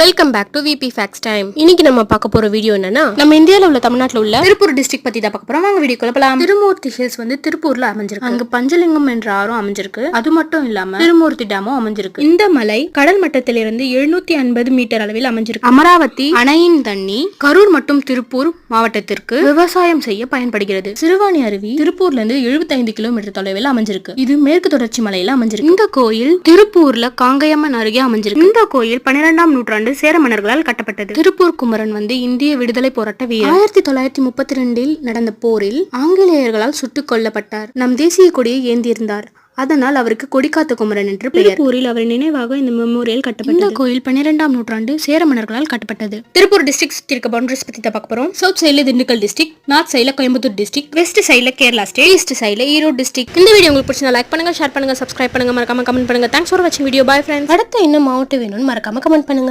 Welcome back to V P facts time இன்னைக்கு நம்ம பார்க்க போற வீடியோ என்னன்னா நம்ம இந்தியாவில் உள்ள தமிழ்நாட்டில் உள்ள திருப்பூர் டிஸ்ட்ரிக்ட் பத்தி தான் பார்க்க போறோம். வாங்க வீடியோ குழப்பலாம் திருமூர்த்தி ஹில்ஸ் வந்து திருப்பூர்ல அமைஞ்சிருக்கு. அங்க பஞ்சலிங்கம் என்ற ஆறும் அமைஞ்சிருக்கு. அது மட்டும் இல்லாம திருமூர்த்தி டேமும் அமைஞ்சிருக்கு. இந்த மலை கடல் மட்டத்திலிருந்து எழுநூத்தி ஐம்பது மீட்டர் அளவில் அமைஞ்சிருக்கு. அமராவதி அணையின் தண்ணி கரூர் மற்றும் திருப்பூர் மாவட்டத்திற்கு விவசாயம் செய்ய பயன்படுகிறது. சிறுவாணி அருவி திருப்பூர்ல இருந்து 75 கிலோமீட்டர் தொலைவில் அமைஞ்சிருக்கு. இது மேற்கு தொடர்ச்சி மலையில அமைஞ்சிருக்கு. இந்த கோயில் திருப்பூர்ல காங்கயம்மன் அருகே அமைஞ்சிருக்கு. இந்த கோயில் பன்னிரெண்டாம் நூற்றாண்டு சேர மன்னர்களால் கட்டப்பட்டது. திருப்பூர் குமரன் வந்து இந்திய விடுதலை போராட்ட வீரர். ஆயிரத்தி தொள்ளாயிரத்தி முப்பத்தி ரெண்டில் நடந்த போரில் ஆங்கிலேயர்களால் சுட்டுக் கொல்லப்பட்டார். நம் தேசிய கொடியை ஏந்தியிருந்தார். அதனால் அவருக்கு கொடிக்காத்த குமரன் என்று பெயர். திருப்பூரில் அவர் நினைவாக இந்த மெமோரியல் கட்டப்பட்டது. இந்த கோயில் பன்னிரெண்டாம் நூற்றாண்டு சேர மன்னர்களால் கட்டப்பட்டது. திருப்பூர் டிஸ்ட்ரிக்ட் இருக்க பவுண்டரிஸ் பத்தி தான் பார்க்க போறோம். சவுத் சைடுல திண்டுக்கல் டிஸ்ட்ரிக்ட் நார்த் சைடுல கோயம்புத்தூர் டிஸ்ட்ரிக்ட் வெஸ்ட் சைடுல கேரளா ஸ்டேட் ஈஸ்ட் சைடுல ஈரோடு டிஸ்ட்ரிக்ட். இந்த வீடியோ உங்களுக்கு பிடிச்சா லைக் பண்ணுங்க ஷேர் பண்ணுங்க சப்ஸ்கிரைப் பண்ணுங்க. மறக்காம கமெண்ட் பண்ணுங்க. தேங்க்ஸ் ஃபார் வாட்சிங் வீடியோ பாய் ஃப்ரெண்ட்ஸ் அடுத்த என்ன மாவட்டம் வேணும்னு மறக்காம கமெண்ட் பண்ணுங்க.